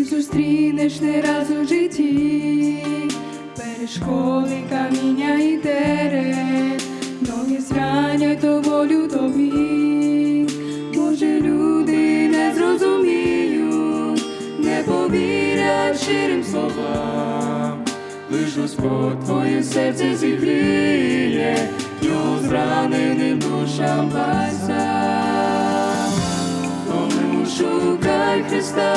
зустрінеш не раз у житті, перешкоди, каміння і терен, ноги зранять то волю тобі, може люди не зрозуміють, не повірять щирим словам, лиш Господь твоє серце зігріє, його зраненим душам паса. Шукай Христа,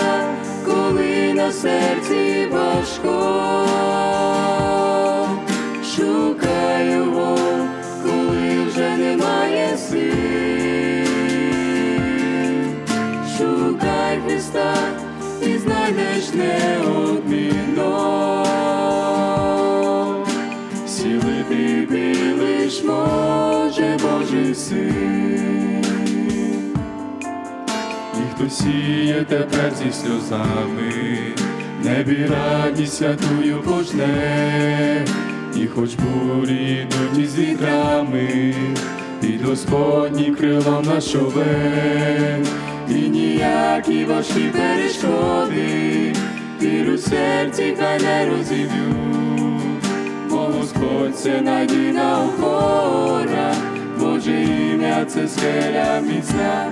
коли серці важко. Його, коли вже немає сил. Шукай Христа і знайдеш неодмінно. Сілити ти лиш може Божий син. І хто сіє тепер зі сльозами, небі радість святую пожне, і хоч бурі йдуть із вітрами, під Господнім крилом на човен, і ніякі важкі перешкоди, віру серці хай не розіб'ють, бо Господь це надійна опора, Боже ім'я це скеля міцна,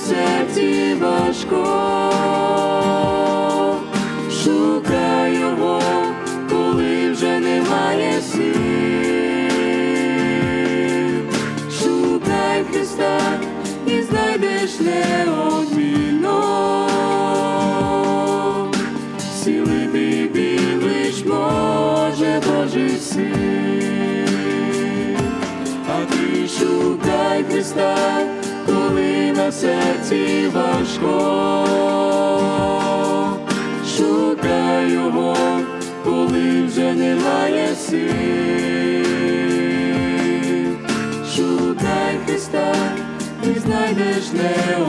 Серці важко. Шукай Його, коли вже немає сил. Шукай Христа і знайдеш неодмінно. Сілити білиш може Божий син. А ти шукай Христа, серці важко. Шукай Його, коли вже немає сил. Шукай Христа і знайдеш неодмінно.